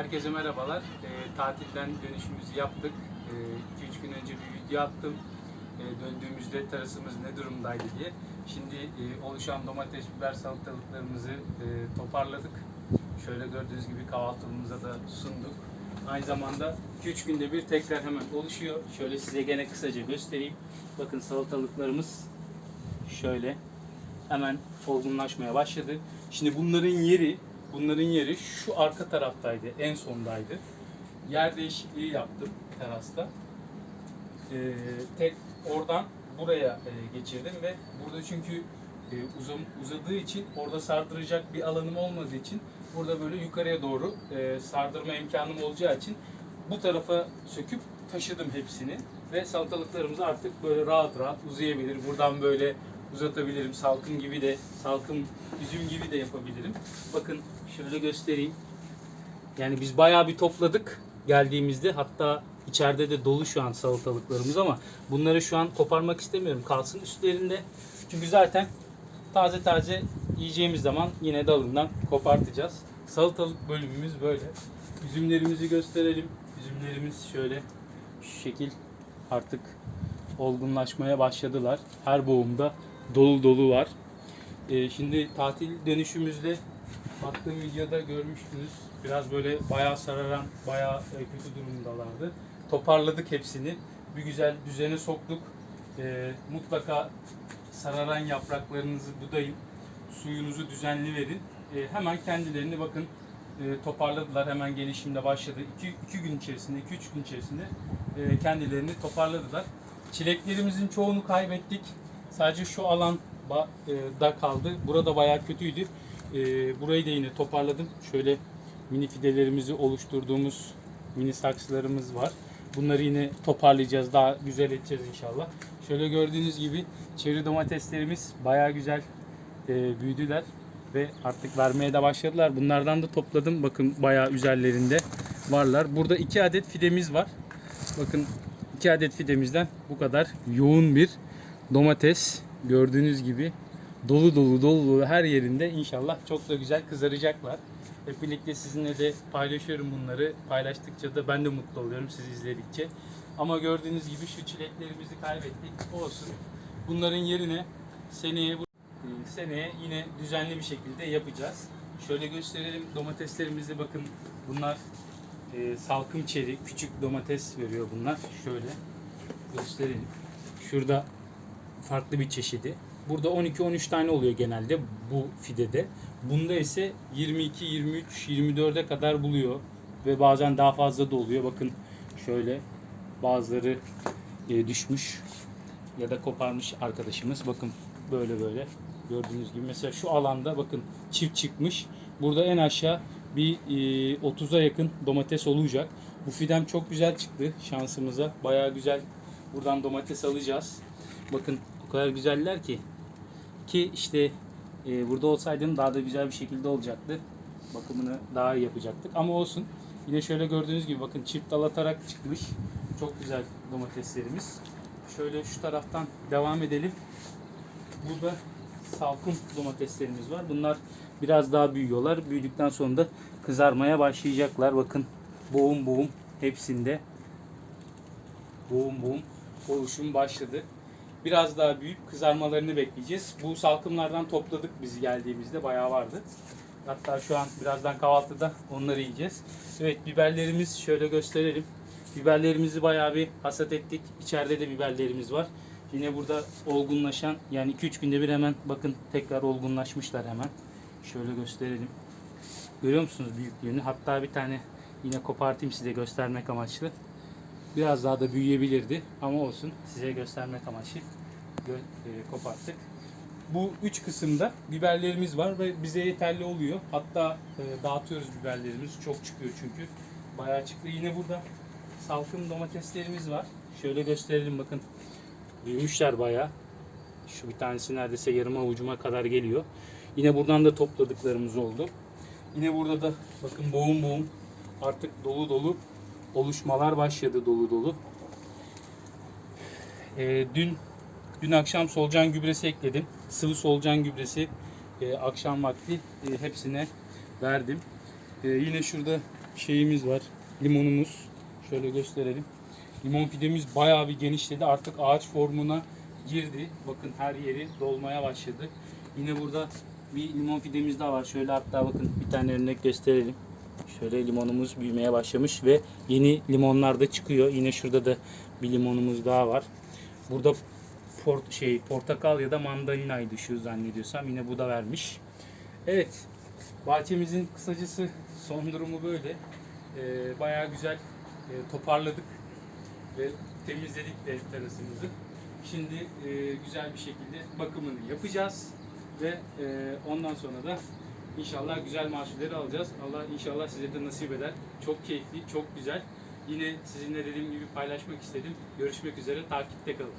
Herkese merhabalar. Ee, tatilden dönüşümüzü yaptık. 2-3 gün önce bir video attım. Ee, döndüğümüzde terasımız ne durumdaydı diye. Şimdi e, oluşan domates, biber salatalıklarımızı e, toparladık. Şöyle gördüğünüz gibi kahvaltımıza da sunduk. Aynı zamanda 2-3 günde bir tekrar hemen oluşuyor. Şöyle size gene kısaca göstereyim. Bakın salatalıklarımız şöyle hemen olgunlaşmaya başladı. Şimdi bunların yeri, bunların yeri şu arka taraftaydı, en sondaydı. Yer değişikliği yaptım terasta. Ee, tek oradan buraya e, geçirdim ve burada çünkü e, uzam, uzadığı için orada sardıracak bir alanım olmadığı için burada böyle yukarıya doğru e, sardırma imkanım olacağı için bu tarafa söküp taşıdım hepsini ve salatalıklarımız artık böyle rahat rahat uzayabilir. Buradan böyle uzatabilirim. Salkım gibi de, salkım üzüm gibi de yapabilirim. Bakın şöyle göstereyim. Yani biz bayağı bir topladık geldiğimizde. Hatta içeride de dolu şu an salatalıklarımız ama bunları şu an koparmak istemiyorum. Kalsın üstlerinde. Çünkü zaten taze taze yiyeceğimiz zaman yine dalından kopartacağız. Salatalık bölümümüz böyle. Üzümlerimizi gösterelim. Üzümlerimiz şöyle şu şekil artık olgunlaşmaya başladılar. Her boğumda dolu dolu var. Ee, şimdi tatil dönüşümüzde attığım videoda görmüştünüz. Biraz böyle bayağı sararan, bayağı e, kötü durumdalardı. Toparladık hepsini. Bir güzel düzene soktuk. Ee, mutlaka sararan yapraklarınızı budayın. Suyunuzu düzenli verin. Ee, hemen kendilerini bakın e, toparladılar. Hemen gelişimde başladı. 2 gün içerisinde, 2-3 gün içerisinde e, kendilerini toparladılar. Çileklerimizin çoğunu kaybettik. Sadece şu alan e, da kaldı. Burada bayağı kötüydü. E, burayı da yine toparladım. Şöyle mini fidelerimizi oluşturduğumuz mini saksılarımız var. Bunları yine toparlayacağız. Daha güzel edeceğiz inşallah. Şöyle gördüğünüz gibi çeri domateslerimiz bayağı güzel e, büyüdüler ve artık vermeye de başladılar. Bunlardan da topladım. Bakın bayağı üzerlerinde varlar. Burada iki adet fidemiz var. Bakın iki adet fidemizden bu kadar yoğun bir domates gördüğünüz gibi dolu dolu dolu dolu her yerinde inşallah çok da güzel kızaracaklar. Hep birlikte sizinle de paylaşıyorum bunları. Paylaştıkça da ben de mutlu oluyorum siz izledikçe. Ama gördüğünüz gibi şu çileklerimizi kaybettik. Olsun. Bunların yerine seneye bu seneye yine düzenli bir şekilde yapacağız. Şöyle gösterelim domateslerimizi bakın bunlar e, salkım çeri küçük domates veriyor bunlar. Şöyle gösterelim. Şurada farklı bir çeşidi. Burada 12-13 tane oluyor genelde bu fidede. Bunda ise 22, 23, 24'e kadar buluyor ve bazen daha fazla da oluyor. Bakın şöyle bazıları e, düşmüş ya da koparmış arkadaşımız. Bakın böyle böyle gördüğünüz gibi mesela şu alanda bakın çift çıkmış. Burada en aşağı bir e, 30'a yakın domates olacak. Bu fidem çok güzel çıktı şansımıza. Bayağı güzel buradan domates alacağız. Bakın o kadar güzeller ki ki işte e, burada olsaydım daha da güzel bir şekilde olacaktı. Bakımını daha iyi yapacaktık ama olsun. Yine şöyle gördüğünüz gibi bakın çift dal atarak çıkmış. Çok güzel domateslerimiz. Şöyle şu taraftan devam edelim. Burada salkım domateslerimiz var. Bunlar biraz daha büyüyorlar. Büyüdükten sonra da kızarmaya başlayacaklar. Bakın boğum boğum hepsinde boğum boğum oluşum başladı. Biraz daha büyüyüp kızarmalarını bekleyeceğiz. Bu salkımlardan topladık biz geldiğimizde bayağı vardı. Hatta şu an birazdan kahvaltıda onları yiyeceğiz. Evet biberlerimiz şöyle gösterelim. Biberlerimizi bayağı bir hasat ettik. İçeride de biberlerimiz var. Yine burada olgunlaşan yani 2-3 günde bir hemen bakın tekrar olgunlaşmışlar hemen. Şöyle gösterelim. Görüyor musunuz büyüklüğünü? Hatta bir tane yine kopartayım size göstermek amaçlı. Biraz daha da büyüyebilirdi ama olsun size göstermek amaçlı gö- e, koparttık. Bu üç kısımda biberlerimiz var ve bize yeterli oluyor. Hatta e, dağıtıyoruz biberlerimizi. Çok çıkıyor çünkü. Bayağı çıktı. Yine burada salkım domateslerimiz var. Şöyle gösterelim bakın. Büyümüşler bayağı. Şu bir tanesi neredeyse yarım avucuma kadar geliyor. Yine buradan da topladıklarımız oldu. Yine burada da bakın boğum boğum artık dolu dolu oluşmalar başladı dolu dolu. Ee, dün dün akşam solucan gübresi ekledim. Sıvı solucan gübresi e, akşam vakti e, hepsine verdim. E, yine şurada şeyimiz var. Limonumuz. Şöyle gösterelim. Limon fidemiz bayağı bir genişledi. Artık ağaç formuna girdi. Bakın her yeri dolmaya başladı. Yine burada bir limon fidemiz daha var. Şöyle hatta bakın bir tane örnek gösterelim. Şöyle limonumuz büyümeye başlamış ve yeni limonlar da çıkıyor. Yine şurada da bir limonumuz daha var. Burada port, şey portakal ya da mandalinaydı şu zannediyorsam. Yine bu da vermiş. Evet. Bahçemizin kısacası son durumu böyle. Ee, bayağı güzel e, toparladık ve temizledik de terasımızı. Şimdi e, güzel bir şekilde bakımını yapacağız ve e, ondan sonra da inşallah güzel mahsulleri alacağız. Allah inşallah size de nasip eder. Çok keyifli, çok güzel. Yine sizinle dediğim gibi paylaşmak istedim. Görüşmek üzere, takipte kalın.